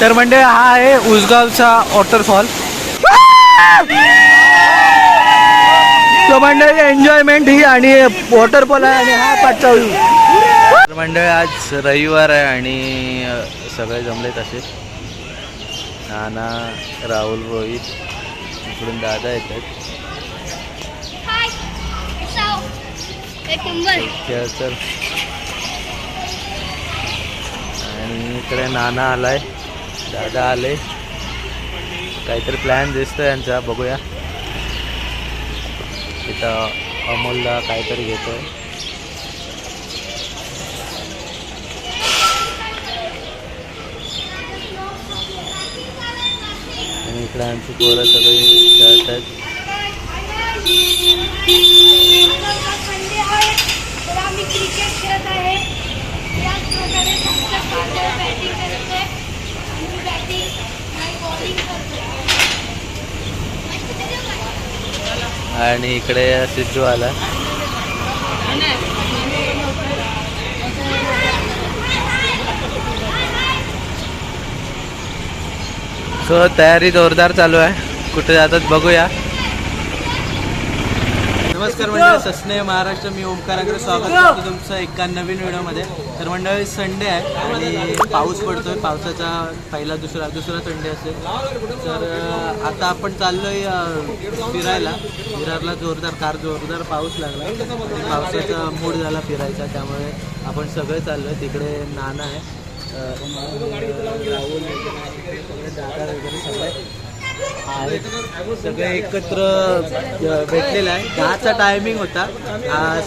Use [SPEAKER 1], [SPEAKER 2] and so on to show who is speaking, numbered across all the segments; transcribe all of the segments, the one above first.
[SPEAKER 1] तर म्हणजे हा आहे उसगावचा वॉटरफॉल तो मंडळी एन्जॉयमेंट ही आणि वॉटरफॉल आहे आणि हा पाचचा व्ह्यू तर मंडळी आज रविवार आहे आणि सगळे जमले तसे नाना राहुल रोहित इकडून दादा येतात.
[SPEAKER 2] हाय साव एक नंबर
[SPEAKER 1] खेळतर आणि इकडे नाना आलाय. दादा आले. काहीतरी प्लॅन दिसतो यांचा बघूया. इथं अमोलला काहीतरी घेतोय. आणि इकडे आमची पोरं सगळी खेळतात.
[SPEAKER 2] संडे आम्ही क्रिकेट खेळत आहे. याच प्रकारे बॅटिंग करत आहे आणि
[SPEAKER 1] इकडे सिद्धू आला. सो तयारी जोरदार चालू आहे. कुठे जातात बघूया. नमस्कार मंडळी. सस्ने महाराष्ट्र मी ओमकाराकडे स्वागत करतो तुमचं एका नवीन व्हिडिओमध्ये. तर मंडळी संडे आहे आणि पाऊस पडतोय. पावसाचा पहिला दुसरा दुसरा संडे असेल. तर आता आपण चाललोय फिरायला. विरारला जोरदार कार जोरदार पाऊस लागला. पावसाचा मूड झाला फिरायचा. त्यामुळे आपण सगळे चाललोय. तिकडे नाना आहे. राहुल वगैरे दादा वगैरे सगळे. सगळे एकत्र भेटलेलं आहे. दहाचा टायमिंग होता.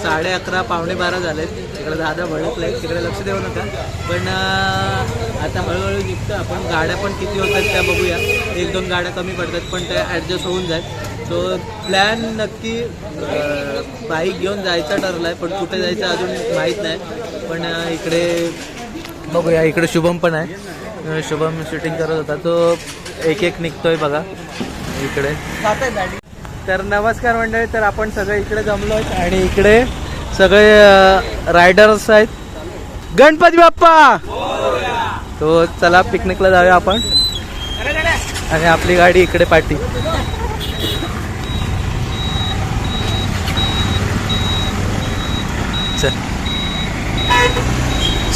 [SPEAKER 1] साडे अकरा पावणे बारा झाले. तिकडे दादा भडकले. तिकडे लक्ष देऊ नका पण आता हळूहळू निघतं आपण. गाड्या पण किती होतात त्या बघूया. एक दोन गाड्या कमी पडतात पण त्या ॲडजस्ट होऊन जाईल. सो प्लॅन नक्की बाईक घेऊन जायचा ठरला आहे. पण कुठे जायचं अजून माहीत नाही. पण इकडे बघूया. इकडे शुभम पण आहे. शुभम शूटिंग करत होता. तो एक एक निघतोय बघा. इकडे. तर नमस्कार मंडळी तर आपण सगळे इकडे जमलो आहेत आणि इकडे सगळे रायडर्स आहेत. गणपती बाप्पा! तो चला पिकनिकला जाऊया आपण. आणि आपली गाडी इकडे पाठी. चल.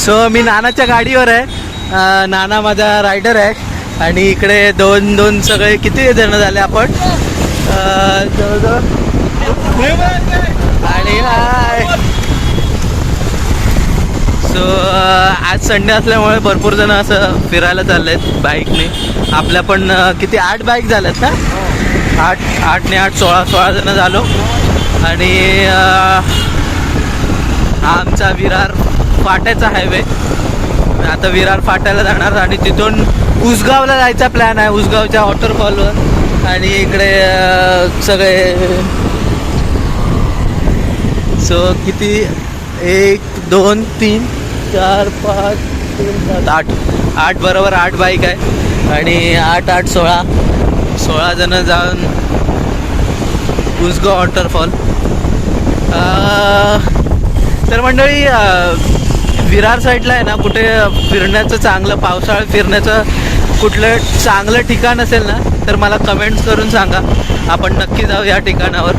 [SPEAKER 1] सो मी नानाच्या गाडीवर आहे. नाना माझा रायडर आहे. आणि इकडे दोन दोन सगळे किती जण झाले आपण? जवळजवळ. आणि हाय. सो आज संडे असल्यामुळे भरपूर जण असं फिरायला चालले आहेत बाईकने आपल्या पण किती आठ बाईक झाल्यात ना? आठ आठने आठ सोळा सोळा जण झालो. आणि आमचा विरार फाट्याचा हायवे आता विरार फाट्याला जाणार आणि तिथून उसगावला जायचा प्लॅन आहे उसगावच्या वॉटरफॉलवर आणि इकडे सगळे. सो किती? एक दोन तीन चार पाच तीन सात आठ. आठ बरोबर आठ बाईक आहे. आणि आठ आठ सोळा. सोळा जण जाऊन उसगाव वॉटरफॉल तर मंडळी विरार साईडला आहे ना कुठे फिरण्याचं चांगलं पावसाळ्यात फिरण्याचं कुठलं चांगलं ठिकाण असेल ना तर मला कमेंट्स करून सांगा. आपण नक्की जाऊ या ठिकाणावर.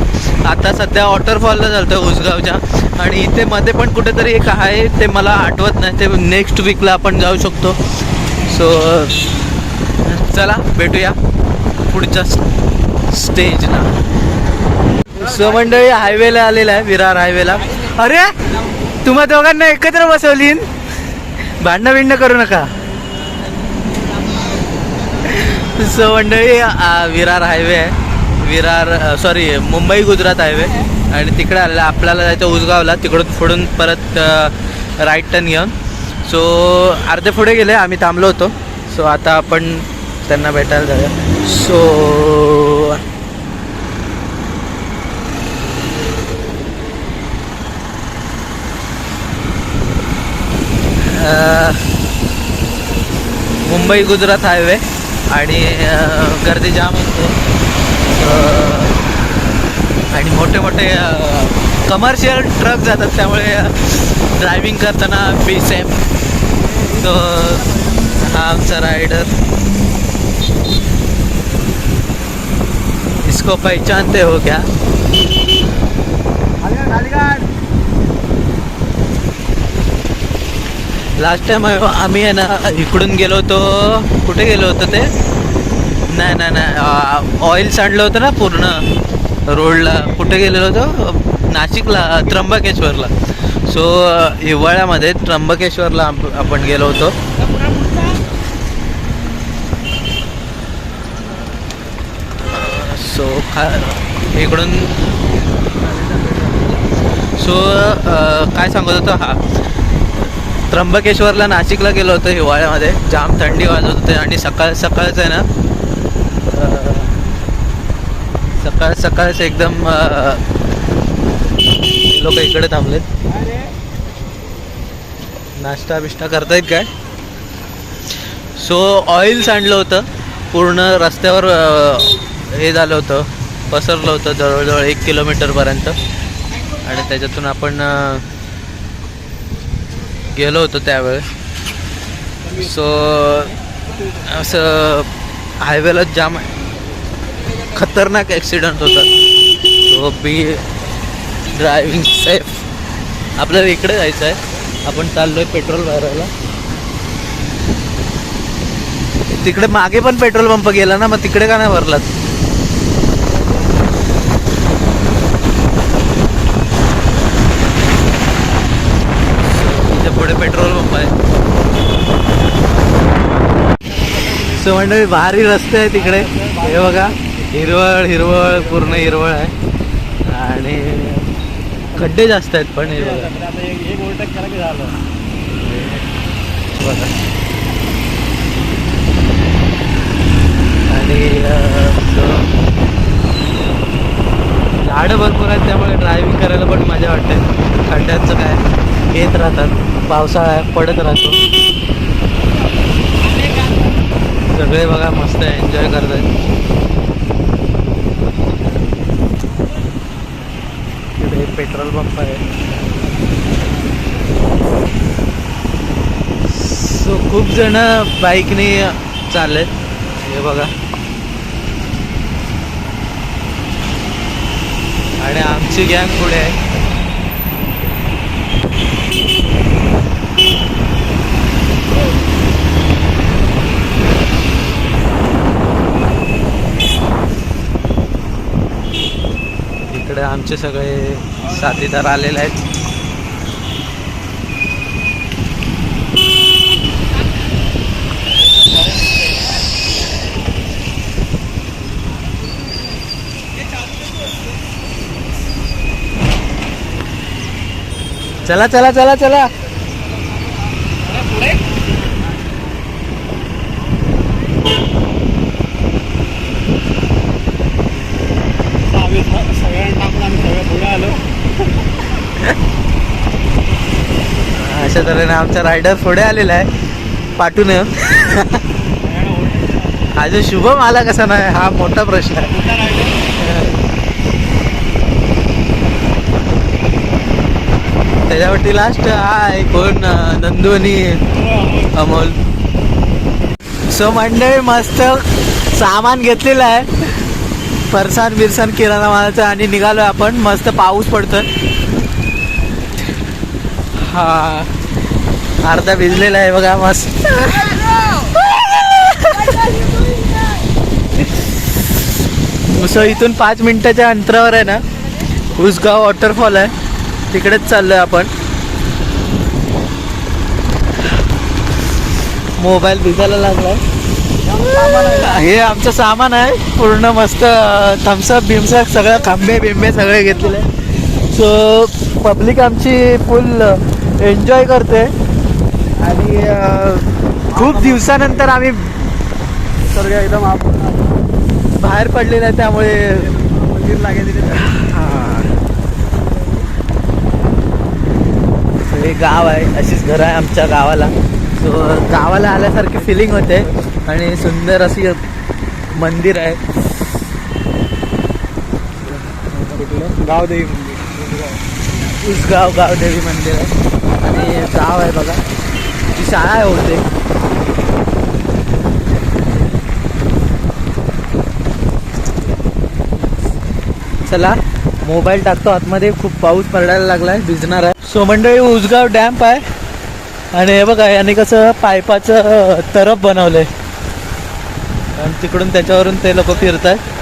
[SPEAKER 1] आता सध्या वॉटरफॉलला चालतो उसगावच्या. आणि इथे मध्ये पण कुठेतरी एक आहे ते मला आठवत नाही. ते नेक्स्ट वीकला आपण जाऊ शकतो. सो चला भेटूया पुढच्या स्टेजला सो मंडळी हायवेला आलेला आहे विरार हायवेला अरे तुम्हा दोघांना एकत्र बसवली भांडणं बिंडणं करू नका. सो मंडळी विरार हायवे आहे. विरार सॉरी मुंबई गुजरात हायवे आणि तिकडे आलेला आपल्याला जायचं उसगावला तिकडून फोडून परत राईट टर्न घेऊन सो अर्धे पुढे गेले आम्ही थांबलो होतो. सो आता आपण त्यांना भेटायला जाऊया. सो मुंबई गुजरात हायवे आणि गर्दी जाम असते आणि मोठे मोठे कमर्शियल ट्रक जातात. त्यामुळे ड्रायव्हिंग करताना बी सेम तो हा आमचा रायडर इसको पहचानते हो क्या? लास्ट टाइम आम्ही आहे ना इकडून गेलो होतो. कुठे गेलो होतो ते? नाही नाही नाही. ऑइल सांडलं होतं ना पूर्ण. रोडला. कुठे गेलेलो होतो? नाशिकला त्र्यंबकेश्वरला. सो हिवाळ्यामध्ये त्र्यंबकेश्वरला आप- आपण गेलो होतो. सो खा इकडून सो काय सांगत होतो? हा. त्र्यंबकेश्वरला नाशिकला गेलो होतो हिवाळ्यामध्ये. जाम थंडी वाजत होते आणि सकाळ सकाळचं आहे ना सकाळ सकाळच एकदम लोक इकडे थांबलेत. नाश्ता बिष्टा करतायत काय? सो ऑइल सांडलं होतं. पूर्ण रस्त्यावर हे झालं होतं. पसरलं होतं जवळजवळ एक किलोमीटरपर्यंत. आणि त्याच्यातून आपण गेलो होतो त्यावेळेस. सो असं हायवेला जाम खतरनाक ॲक्सिडेंट होतात सो बी ड्रायव्हिंग सेफ आपल्याला इकडे जायचं आहे. आपण चाललो आहे पेट्रोल भरायला. तिकडे मागे पण पेट्रोल पंप गेला ना मग तिकडे का नाही भरलात? पुढे पेट्रोल पंप आहे. सो म्हणजे भारी रस्ते आहे तिकडे हे बघा हिरवळ हिरवळ पूर्ण हिरवळ आहे. आणि खड्डे जास्त आहेत पण हे बघा. आणि झाडं भरपूर आहेत त्यामुळे ड्रायव्हिंग करायला पण मजा वाटते. खड्ड्यांचं काय येत राहतात. पावसाळा पडत राहतो. सगळे बघा मस्त एन्जॉय करत आहेत इकडे पेट्रोल पंप आहे. सो खूप जण बाईकने चाललेत. हे बघा. आणि आमची गँग पुढे आहे. इकडे आमचे सगळे साथीदार आलेले आहेत. चला चला चला चला. कारण आमचा रायडर पुढे आलेला आहे. पाठून अजून शुभम आला कसा नाही हा मोठा प्रश्न आहे. त्याच्यावरती लास्ट हा आहे कोण नंदू आणि अमोल. सो मंडळी मस्त सामान घेतलेलं आहे. फरसान बिरसान किराणा मालाचं आणि निघालो आपण. मस्त पाऊस पडतोय. हा. अर्धा भिजलेला आहे बघा मस्त. सो इथून पाच मिनिटाच्या अंतरावर आहे ना? उसगाव वॉटरफॉल आहे. तिकडेच चाललोय आपण. मोबाईल भिजायला लागला हे आमचं सामान आहे. पूर्ण मस्त थम्सअप बिमसअप सगळं खांबे बिंबे सगळे घेतलेले. सो पब्लिक आमची फुल एन्जॉय करते. आणि खूप दिवसानंतर आम्ही सर्व एकदम आप- बाहेर पडलेलं आहे त्यामुळे मंदिर लागेल हां. गाव आहे अशीच घरं आहे आमच्या गावाला. सो गावाला आल्यासारखी फिलिंग होते. आणि सुंदर अशी मंदिर आहे.
[SPEAKER 3] गावदेवी
[SPEAKER 1] उसगाव गावदेवी मंदिर आहे. आणि गाव आहे बघा. आमची शाळा आहे होते चला मोबाईल टाकतो. आतमध्ये खूप पाऊस पडायला लागलाय भिजणार आहे. सोमंडळी उजगाव डॅम्प आहे. आणि हे बघा याने कसं पायपाचं तरफ बनवलंय. आणि तिकडून त्याच्यावरून ते लोक फिरत आहेत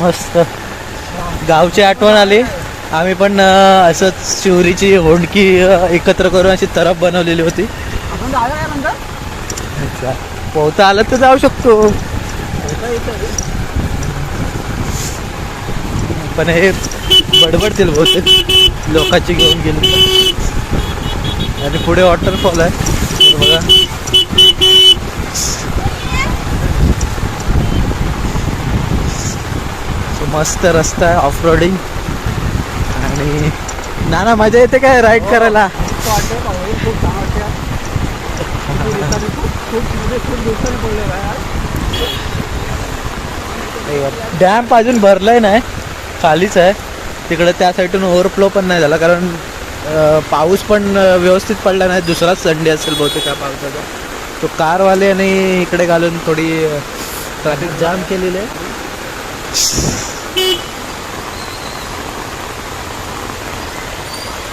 [SPEAKER 1] मस्त. गावची आठवण आली. आम्ही पण असंच शिवरीची होंडकी एकत्र करून अशी तरफ बनवलेली होती. पोहता आलं तर जाऊ शकतो. पण हे बडबडतील बहुतेक. लोकांची घेऊन गेली. आणि पुढे वॉटरफॉल आहे. बघा. मस्त रस्ता आहे ऑफ रोडिंग आणि नाना मजा येते काय राईड करायला?
[SPEAKER 3] खूप खूप म्हणजे
[SPEAKER 1] डॅम्प अजून भरलाय नाही खालीच आहे. तिकडे त्या साईडून ओव्हरफ्लो पण नाही झाला कारण पाऊस पण व्यवस्थित पडला नाही. दुसराच संडे असेल बहुतेक पावसाचा. तो कारवाले आणि इकडे घालून थोडी ट्रॅफिक जाम केलेली आहे.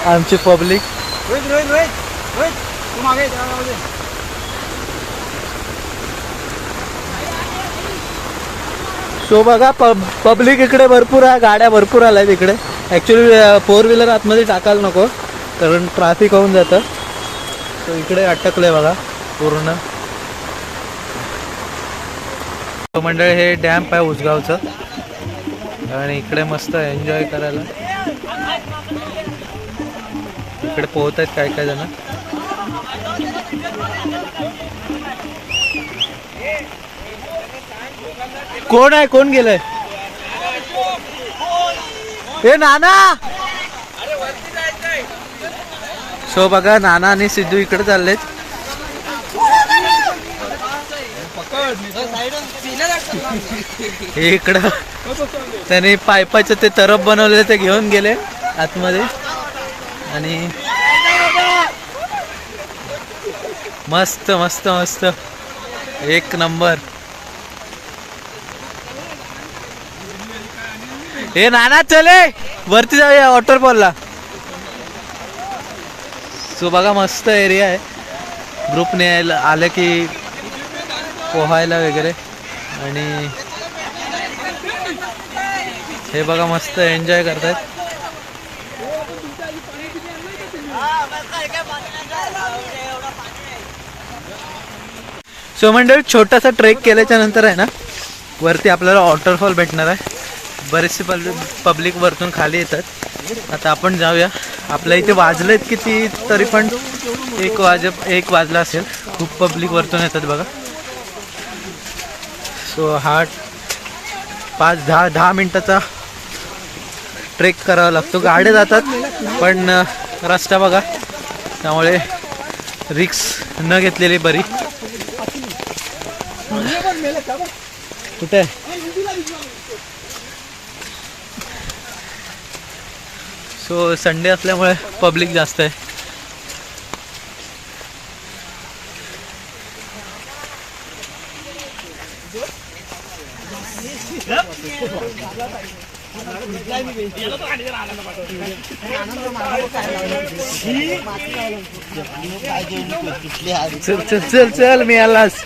[SPEAKER 1] आमची पब्लिक.
[SPEAKER 3] रोहित रोहित रोहित रोहित तू मागे.
[SPEAKER 1] सो बघा पब पब्लिक इकडे भरपूर आहे गाड्या भरपूर आल्या आहेत इकडे ॲक्च्युली फोर व्हीलर आतमध्ये टाकायला नको कारण ट्रॅफिक होऊन जातं. तो इकडे अटकलं आहे बघा पूर्ण. मंडळ हे डॅम्प आहे उसगावचं. आणि इकडे मस्त एन्जॉय करायला. इकडे पोहत आहेत काय काय जण? कोण आहे? कोण गेलंय? ए नाना! सो बघा नाना आणि सिद्धू इकडे चाललेत. हे इकडं त्याने पायपाचं ते तरफ बनवले ते घेऊन गेले आतमध्ये. आणि मस्त मस्त मस्त. एक नंबर. हे नाना चले वरती जाऊया वॉटरफॉलला सो बघा मस्त एरिया आहे. ग्रुपने यायला आलं की पोहायला वगैरे. आणि हे बघा मस्त एन्जॉय करतायत. सो मंडळ छोटासा ट्रेक केल्याच्यानंतर आहे ना वरती आपल्याला वॉटरफॉल भेटणार आहे. बरेचसे पब्लिक वरतून खाली येतात. आता आपण जाऊया. आपल्या इथे वाजलेत किती तरी पण एक वाज एक वाजला असेल. खूप पब्लिक वरतून येतात बघा. सो हा पाच दहा दहा मिनटाचा ट्रेक करावा लागतो. गाड्या जातात पण रस्ता बघा. त्यामुळे रिक्स न घेतलेली बरी. कुठे? सो संडे असल्यामुळे पब्लिक जास्त आहे. चल चल चल चल मी आलास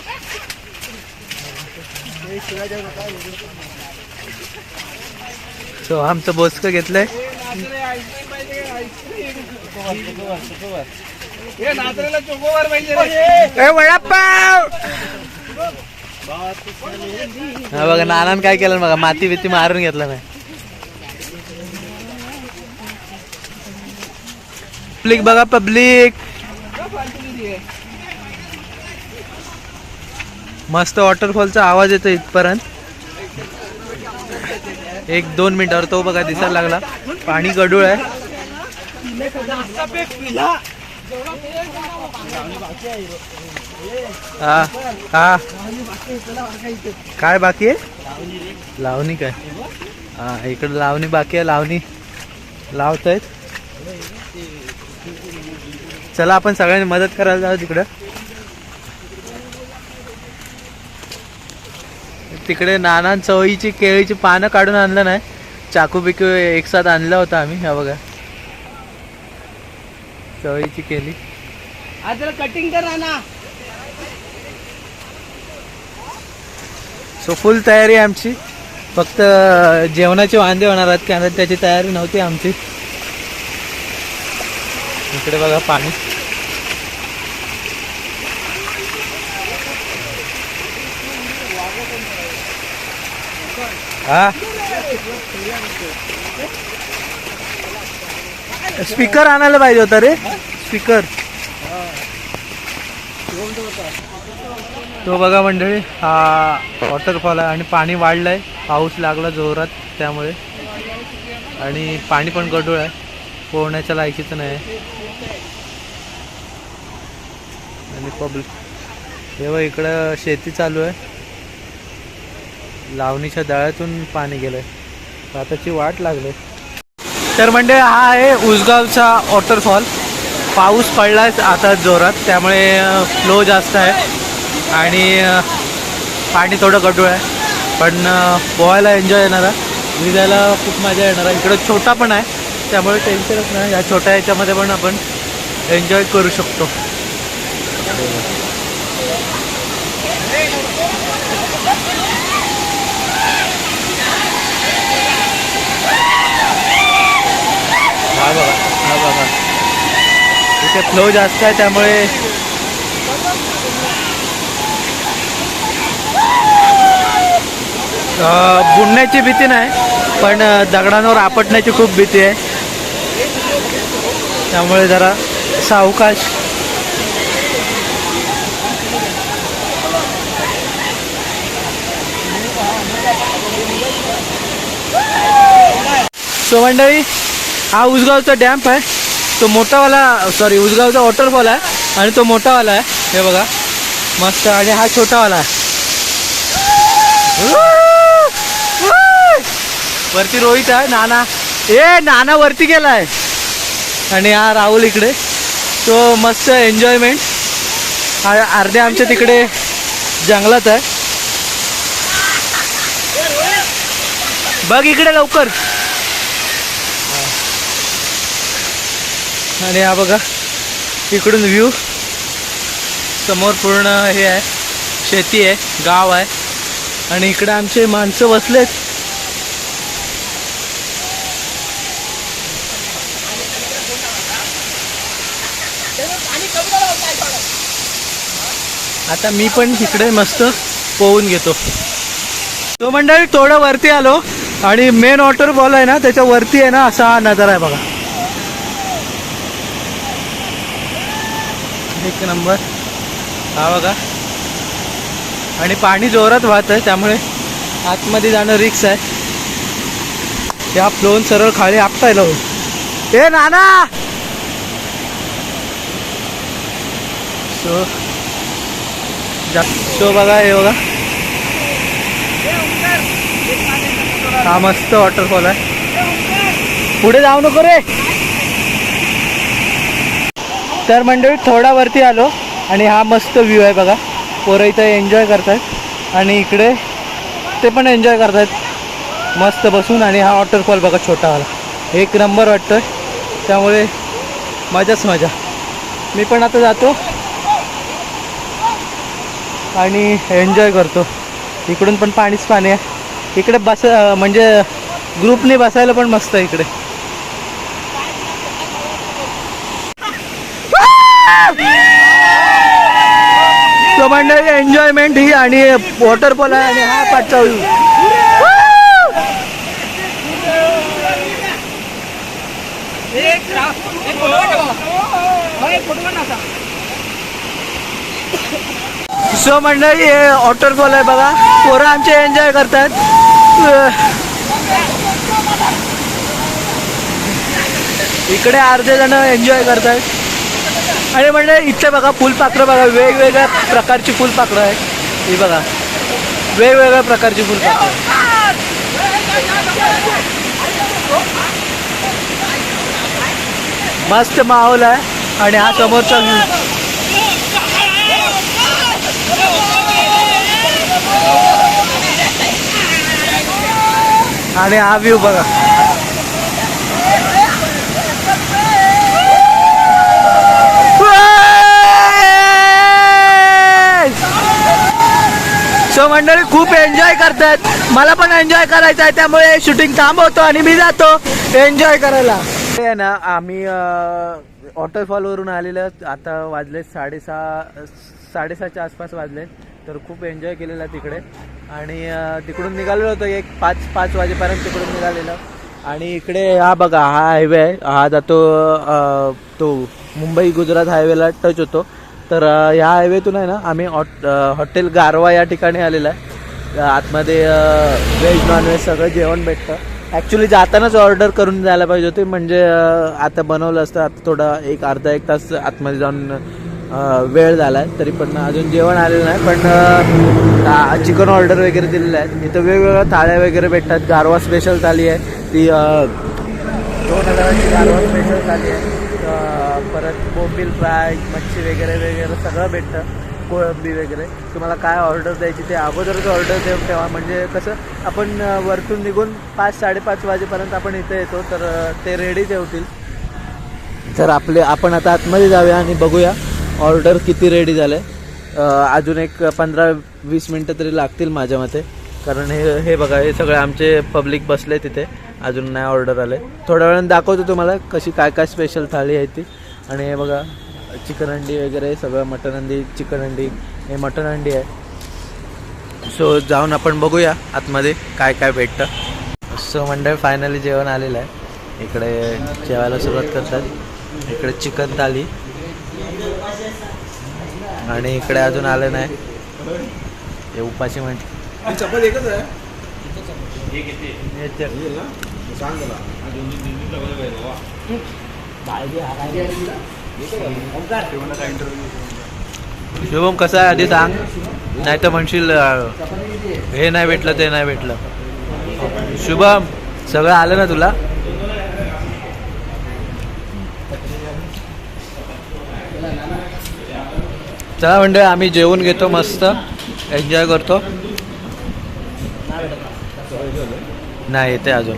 [SPEAKER 1] सो आमचं बोचकं घेतलंय
[SPEAKER 3] हा
[SPEAKER 1] बघा नानान काय केलं बघा माती बिती मारून घेतला नाही. पब्लिक बघा पब्लिक. मस्त वॉटरफॉलचा आवाज येतो इथपर्यंत. एक दोन मिनिटावर तो बघा दिसायला लागला. पाणी गडूळ आहे. हा हा. काय बाकी आहे? लावणी काय? हा इकडे लावणी बाकी आहे. लावणी लावत आहेत चला आपण सगळ्यांनी मदत करायला जाऊ तिकडं. तिकडे नाना चवळीची केळीची पानं काढून आणलं नाही. चाकू बिकू एक साथ आणलं होतं आम्ही ह्या बघा. चवळीची केली.
[SPEAKER 3] कटिंग कर ना
[SPEAKER 1] सो फुल तयारी आमची. फक्त जेवणाचे वांदे होणार आहेत कारण त्याची तयारी नव्हती आमची. इकडे बघा पाणी. हा? स्पीकर आणायला पाहिजे होता रे. स्पीकर तो बघा मंडळी हा वॉटरफॉल आहे आणि पाणी वाढलं आहे पाऊस लागला जोरात त्यामुळे. आणि पाणी पण गडूळ आहे. पोहण्याच्या लायकीचं नाही आहे. आणि पब्लिक तेव्हा इकडं शेती चालू आहे. लावणीच्या डाळ्यातून पाणी गेलंय. आताची वाट लागली. तर म्हणजे हा आहे उसगावचा वॉटरफॉल पाऊस पडलाय आता जोरात त्यामुळे फ्लो जास्त आहे. आणि पाणी थोडं गडूळ आहे. पण पोहायला एन्जॉय येणार आहे. भिजायला खूप मजा येणार आहे. इकडं छोटा पण आहे. त्यामुळे टेन्शनच नाही. या छोट्या याच्यामध्ये पण आपण एन्जॉय करू शकतो. हा बघा हा बघा. इथे फ्लो जास्त आहे त्यामुळे बुडण्याची भीती नाही पण दगडांवर आपटण्याची खूप भीती आहे. त्यामुळे जरा सावकाश. सो मंडळी हा उसगावचा डॅम्प आहे. तो मोठावाला सॉरी उसगावचा वॉटरफॉल आहे आणि तो मोठावाला आहे. हे बघा. मस्त आणि हा छोटावाला आहे. वरती रोहित आहे नाना. ए नाना वरती गेला आहे आणि हा राहुल इकडे. तो मस्त एन्जॉयमेंट अर्ध्या आमच्या तिकडे जंगलात आहे. बघ इकडे लवकर. आणि हा बघा इकडून व्ह्यू समोर पूर्ण हे आहे शेती आहे गाव आहे. आणि इकडे आमचे माणसं बसलेत. आता मी पण इकडे मस्त पोहून घेतो. तो मंडळी थोडं वरती आलो. आणि मेन वॉटरफॉल आहे ना त्याच्या वरती आहे ना असा हा नजारा आहे बघा. एक नंबर. हा बघा. आणि पाणी जोरात वाहत आहे त्यामुळे आतमध्ये जाणं रिक्स आहे. या फ्लोन सरळ खाली आपता येईल ए नाना! सो सो बघा हे बघा. हा मस्त वॉटरफॉल आहे. पुढे जाऊ नको रे. तर मंडळी थोडा वरती आलो आणि हा मस्त व्ह्यू आहे बघा. पोरं इथं एन्जॉय करतात आणि इकडे ते पण एन्जॉय करतात मस्त बसून आणि हा वॉटरफॉल बघा छोटावाला. एक नंबर वाटतोय. त्यामुळे मजाच मजा. मी पण आता जातो. आणि एन्जॉय करतो. इकडून पण पाणीच पाणी आहे. इकडे बस म्हणजे ग्रुपने बसायला पण मस्त आहे इकडे. तो मंडळी एन्जॉयमेंट ही आणि वॉटरफॉल आहे आणि हा पाठचा सो मंडळी हे वॉटरफॉल आहे बघा. पोरं आमचे एन्जॉय करतात. इकडे अर्धे जण एन्जॉय करतात. आणि म्हणजे इथे बघा फुलपाखरं बघा वेगवेगळ्या प्रकारची फुलपाखरं आहेत. ही बघा वेगवेगळ्या प्रकारची फुलपाखरं. मस्त माहोल आहे आणि हा समोरचा व्ह्यू आणि हा व्ह्यू बघा. सो मंडळी खूप एन्जॉय करतात मला पण एन्जॉय करायचं आहे त्यामुळे शूटिंग थांबवतो आणि मी जातो. एन्जॉय करायला. आहे ना आम्ही वॉटरफॉलवरून आलेलं आता वाजले साडेसहा साडेसहाच्या आसपास वाजले. तर खूप एन्जॉय केलेला तिकडे. आणि तिकडून निघालेलो होतो एक पाच पाच वाजेपर्यंत तिकडून निघालेलो. आणि इकडे हा बघा हा हायवे आहे. हा जातो तो मुंबई गुजरात हायवेला टच होतो. तर ह्या हायवेतून आहे ना आम्ही हॉट हॉटेल गारवा या ठिकाणी आलेला आहे. आतमध्ये व्हेज नॉनव्हेज सगळं जेवण भेटतं. ॲक्च्युली जातानाच ऑर्डर करून जायला पाहिजे होते. म्हणजे आता बनवलं असतं. आता थोडा एक अर्धा एक तास आतमध्ये जाऊन वेळ झाला आहे तरी पण अजून जेवण आलेलं नाही. पण चिकन ऑर्डर वगैरे दिलेलं आहे इथं वेगवेगळ्या थाळ्या वगैरे भेटतात. गारवा स्पेशल थाळी आहे. ती दोन हजाराची गारवा स्पेशल थाळी आहे. परत बोंबील फ्राय मच्छी वगैरे वगैरे सगळं भेटतं कोळंबी वगैरे. तुम्हाला काय ऑर्डर द्यायची ते अगोदरच ऑर्डर देऊन ठेवा. म्हणजे कसं आपण वरतून निघून पाच साडेपाच वाजेपर्यंत आपण इथे येतो तर ते रेडी ठेवतील. तर आपले आपण आता आतमध्ये जाऊया आणि बघूया ऑर्डर किती रेडी झाले अजून एक पंधरा वीस मिनटं तरी लागतील माझ्या मते. कारण हे हे बघा हे सगळे आमचे पब्लिक बसले तिथे अजून नाही ऑर्डर आले. थोड्या वेळानं दाखवतो तुम्हाला कशी काय काय स्पेशल थाळी आहे ती. आणि हे बघा चिकन हंडी वगैरे सगळं मटन हंडी चिकन हंडी हे मटन हंडी आहे. सो जाऊन आपण बघूया आतमध्ये काय काय भेटतं. सो मंडळ फायनली जेवण आलेलं आहे. इकडे जेवायला सुरुवात करतात. इकडे चिकन थाली. आणि इकडे अजून आलं नाही. हे उपाशी म्हण
[SPEAKER 3] चपाती एकच आहे?
[SPEAKER 1] शुभम कसं आहे आधी सांग? नाही तर म्हणशील हे नाही भेटलं ते नाही भेटलं. शुभम सगळं आलं ना तुला? चला म्हणजे आम्ही जेवून घेतो मस्त. एन्जॉय करतो. नाही येते अजून.